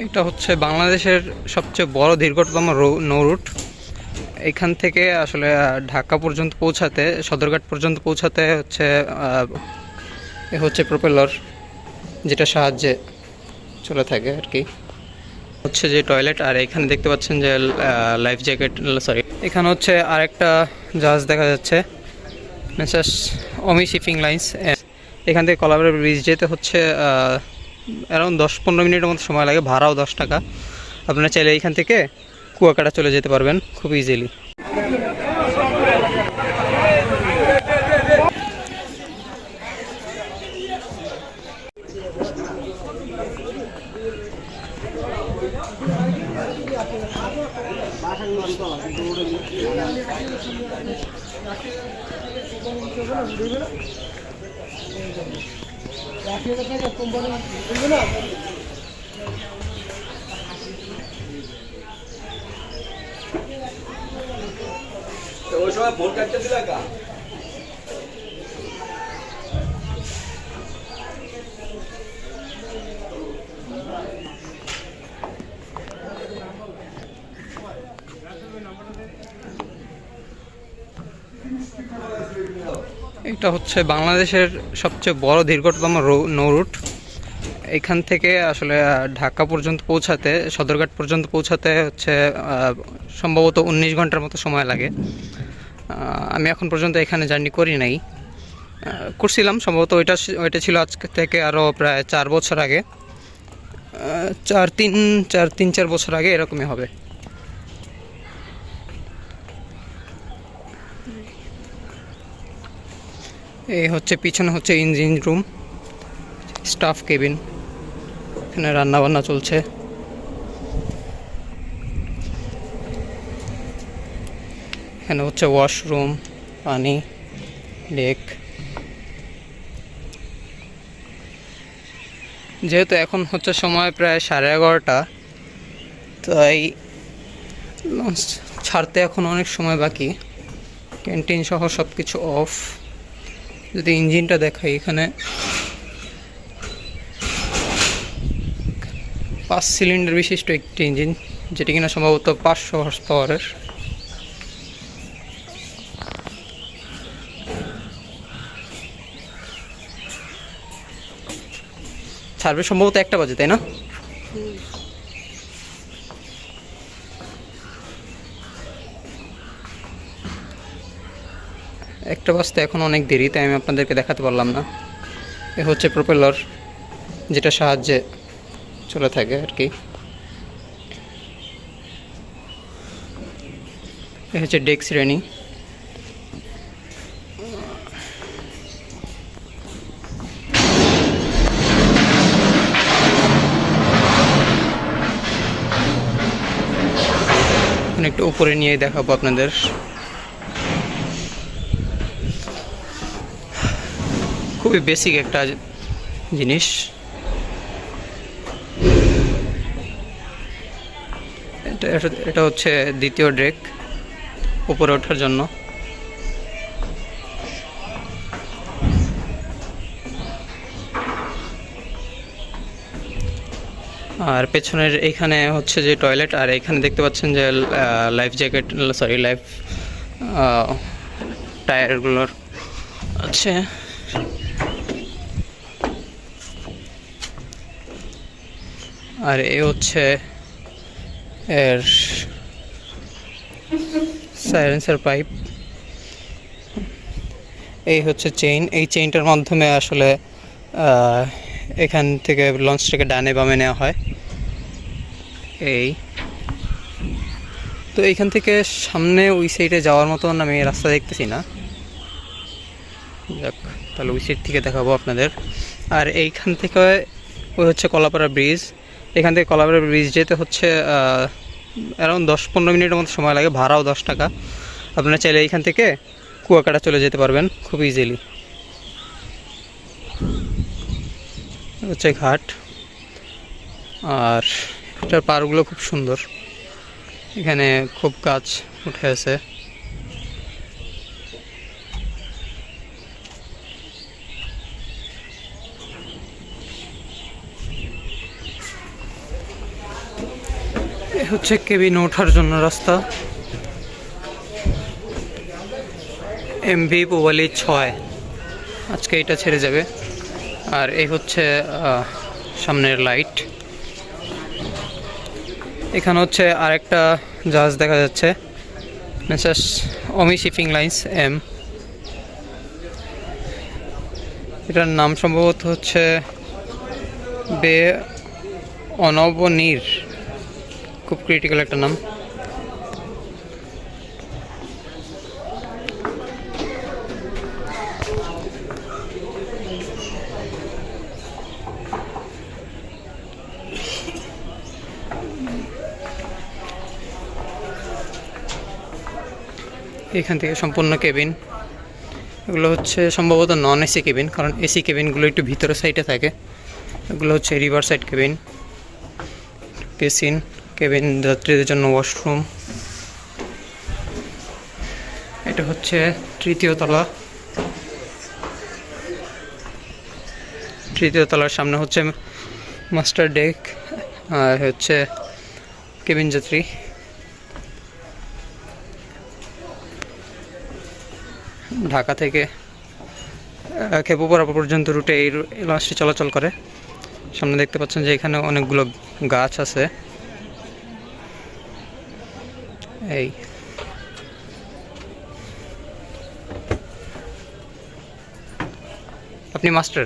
এটা হচ্ছে বাংলাদেশের সবচেয়ে বড় দীর্ঘতম নৌরুট এখান থেকে আসলে ঢাকা পর্যন্ত পৌঁছাতে, সদরঘাট পর্যন্ত পৌঁছাতে হচ্ছে এ হচ্ছে প্রপেলর, যেটা সাহায্যে চলে থাকে আর কি। হচ্ছে যে টয়লেট, আর এখানে দেখতে পাচ্ছেন যে লাইফ জ্যাকেট, সরি। এখানে হচ্ছে আরেকটা জাহাজ দেখা যাচ্ছে মেসাস অমি শিপিং লাইন্স। এখান থেকে কলাবরের ব্রিজ যেতে হচ্ছে অ্যারাউন্ড দশ পনেরো মিনিটের মতো সময় লাগে, ভাড়াও দশ টাকা। আপনারা চাইলে এইখান থেকে কুয়াকাটা চলে যেতে পারবেন খুব ইজিলি ওই সময় ভোট কাটতে দিলা কা? এটা হচ্ছে বাংলাদেশের সবচেয়ে বড় দীর্ঘতম রো- নৌরুট এখান থেকে আসলে ঢাকা পর্যন্ত পৌঁছাতে, সদরঘাট পর্যন্ত পৌঁছাতে হচ্ছে সম্ভবত উনিশ ঘণ্টার মতো সময় লাগে। আমি এখন পর্যন্ত এখানে জার্নি করি নাই। করছিলাম, সম্ভবত ওইটা ওইটা ছিল আজকে থেকে আরও প্রায় চার বছর আগে। চার তিন চার তিন, চার বছর আগে এরকমই হবে। এই হচ্ছে, পিছনে হচ্ছে ইঞ্জিন রুম স্টাফ কেবিন এখানে রান্না বান্না চলছে। এখানে হচ্ছে ওয়াশরুম পানি লেক যেহেতু এখন হচ্ছে সময় প্রায় সাড়ে এগারোটা, তাই ছাড়তে এখন অনেক সময় বাকি। ক্যান্টিন সহ সব কিছু অফ যদি ইঞ্জিনটা দেখাই এখানে। পাঁচ সিলিন্ডার বিশিষ্ট একটি ইঞ্জিন, যেটি কিনা সম্ভবত পাঁচশো হর্স পাওয়ারের ছাড়বে সম্ভবত একটা বাজে, তাই না? একটা বাজতে এখন অনেক দেরি, তাই আমি আপনাদেরকে দেখাতে পারলাম না। এ হচ্ছে প্রপেলর যেটা সাহায্যে চলে থাকে আর কি। এ হচ্ছে ডেক শ্রেণি। একটু উপরে নিয়ে দেখাবো আপনাদের। খুবই বেসিক একটা জিনিস। এটা, এটা- হচ্ছে দ্বিতীয় ড্রেক উপরে ওঠার জন্য। আর পেছনের এইখানে হচ্ছে যে টয়লেট আর এখানে দেখতে পাচ্ছেন যে লাইফ জ্যাকেট সরি লাইফ টায়ারগুলোর আছে। আর এ হচ্ছে এর সাইলেন্সার পাইপ এই হচ্ছে চেইন এই চেইনটার মাধ্যমে আসলে এখান থেকে লঞ্চটাকে ডানে বামে নেওয়া হয়। এই। তো এইখান থেকে সামনে ওই সাইডে যাওয়ার মতন আমি রাস্তা দেখতেছি না। যাক, তাহলে ওই সাইড থেকে দেখাবো আপনাদের। আর এইখান থেকে ওই হচ্ছে কলাপাড়া ব্রিজ এখান থেকে কলাপাড়া ব্রিজ যেতে হচ্ছে অ্যারাউন্ড দশ পনেরো মিনিটের মতো সময় লাগে, ভাড়াও দশ টাকা। আপনারা চাইলে এইখান থেকে কুয়াকাটা চলে যেতে পারবেন খুব ইজিলি হচ্ছে ঘাট। আর এটার পাড়গুলো খুব সুন্দর। এখানে খুব গাছ উঠে আছে। হচ্ছে কেবিন ওঠার জন্য রাস্তা। এমভি পোবালি ছয়। আজকে এটা ছেড়ে যাবে। আর এই হচ্ছে সামনের লাইট। এখানে হচ্ছে আরেকটা জাহাজ দেখা যাচ্ছে। Messrs Ami shipping lines, M. এটার নাম সম্ভবত হচ্ছে বে অনবনীর। খুব ক্রিটিক্যাল একটা নাম। এখান থেকে সম্পূর্ণ কেবিন এগুলো হচ্ছে সম্ভবত নন এসি কেবিন কারণ এসি কেবিনগুলো একটু ভিতরের সাইডে থাকে। এগুলো হচ্ছে রিভার সাইড কেবিন কেসিন কেবিন যাত্রীদের জন্য ওয়াশরুম এটা হচ্ছে তৃতীয় তলা। তৃতীয় তলার সামনে হচ্ছে মাস্টার ডেক আর হচ্ছে কেবিন যাত্রী। ঢাকা থেকে খেপুপাড়া পর্যন্ত রুটে এই লঞ্চটি চলাচল করে। সামনে দেখতে পাচ্ছেন যে এখানে অনেকগুলো গাছ আছে। এই আপনি মাস্টার?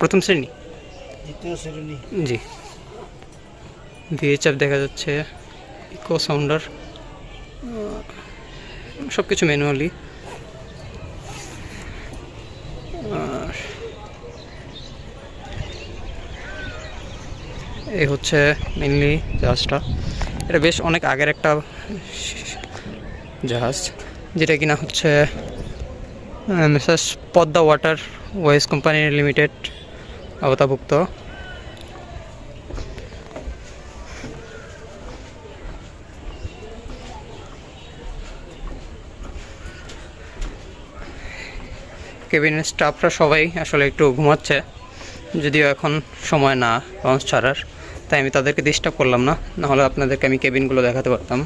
প্রথম শ্রেণি? দ্বিতীয় শ্রেণি। জি। ভিএচএফ দেখা যাচ্ছে ইকো সাউন্ডার সব কিছু ম্যানুয়ালি এই হচ্ছে মেনলি জাহাজটা এটা বেশ অনেক আগের একটা জাহাজ, যেটা কিনা হচ্ছে messrs Padma water ways company limited আওতাভুক্ত। কেবিনের স্টাফরা সবাই আসলে একটু ঘুমাচ্ছে, যদিও এখন সময় না, লঞ্চ ছাড়ার। তাই আমি তাদেরকে ডিস্টার্ব করলাম না। নাহলে আপনাদেরকে আমি কেবিনগুলো দেখাতে পারতাম।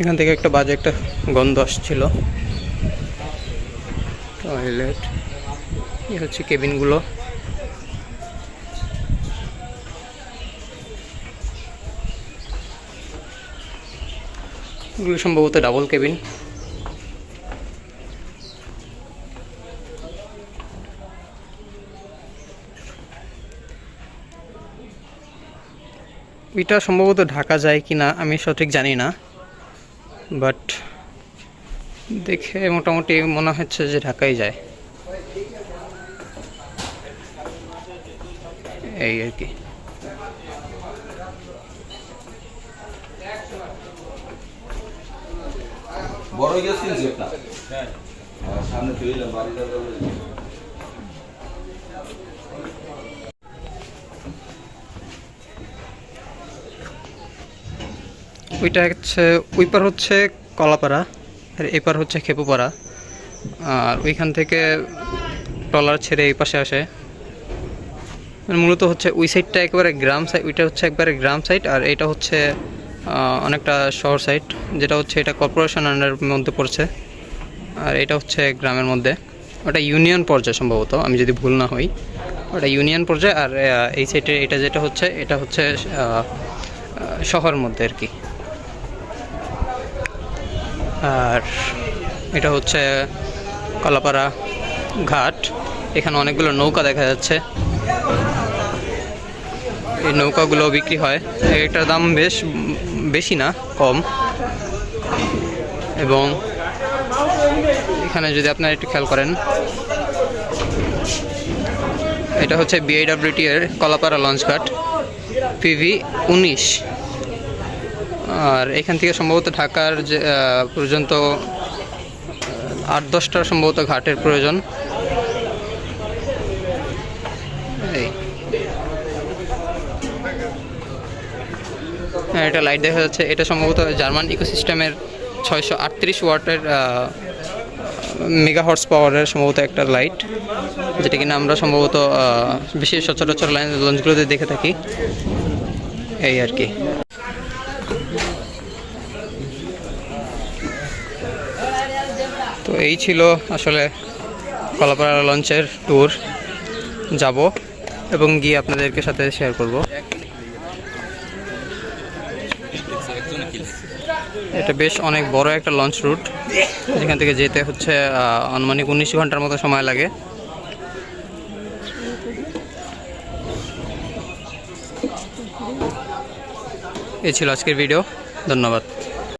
এখান থেকে একটা বাজে একটা গন্ধ আসছিল। টয়লেট এই হচ্ছে কেবিনগুলো এগুলো সম্ভবত ডাবল কেবিন এটা সম্ভবত ঢাকা যায় কি না আমি সঠিক জানি না বাট দেখে মোটামুটি মনে হচ্ছে যে ঢাকাই যায়। এই আর কি। বড় গ্যাস কিনছি একটা হ্যাঁ। সামনে তুইলাম বাড়ি ওইটা হচ্ছে ওই পার হচ্ছে কলাপাড়া আর এই পার হচ্ছে খেপুপাড়া। আর ওইখান থেকে ট্রলার ছেড়ে এই পাশে আসে। মানে মূলত হচ্ছে ওই সাইডটা একেবারে গ্রাম সাইড ওইটা হচ্ছে একবারে গ্রাম সাইড আর এটা হচ্ছে অনেকটা শহর সাইড যেটা হচ্ছে এটা কর্পোরেশন আন্ডার মধ্যে পড়ছে। আর এটা হচ্ছে গ্রামের মধ্যে। ওটা ইউনিয়ন পর্যায়ে সম্ভবত, আমি যদি ভুল না হই। ওটা ইউনিয়ন পর্যায়ে আর এই সাইডে এটা যেটা হচ্ছে, এটা হচ্ছে শহরের মধ্যে আর কি। আর এটা হচ্ছে কলাপাড়া ঘাট। এখানে অনেকগুলো নৌকা দেখা যাচ্ছে। এই নৌকাগুলো বিক্রি হয়। এক একটার দাম বেশ বেশি না, কম। এবং এখানে যদি আপনারা একটু খেয়াল করেন, এটা হচ্ছে বিআইডাব্লিউটি এর কলাপাড়া লঞ্চ ঘাট পিভি উনিশ। আর এখান থেকে সম্ভবত ঢাকার যে পর্যন্ত আট দশটা সম্ভবত ঘাটের প্রয়োজন। এটা লাইট দেখা যাচ্ছে। এটা সম্ভবত জার্মান ইকোসিস্টেমের ছয়শো আটত্রিশ ওয়াটের মেগা হর্স পাওয়ারের সম্ভবত একটা লাইট যেটা কিনা আমরা সম্ভবত আহ, বেশি সচরাচর লাইন লঞ্চগুলোতে দেখে থাকি। এই আর কি। তো এই ছিল আসলে কলাপাড়া লঞ্চের ট্যুর যাব এবং গিয়ে আপনাদেরকে সাথে শেয়ার করব। এটা বেশ অনেক বড় একটা লঞ্চ রুট যেখান থেকে যেতে হচ্ছে আনুমানিক উনিশ ঘণ্টার মতো সময় লাগে। এ ছিল আজকের ভিডিও ধন্যবাদ।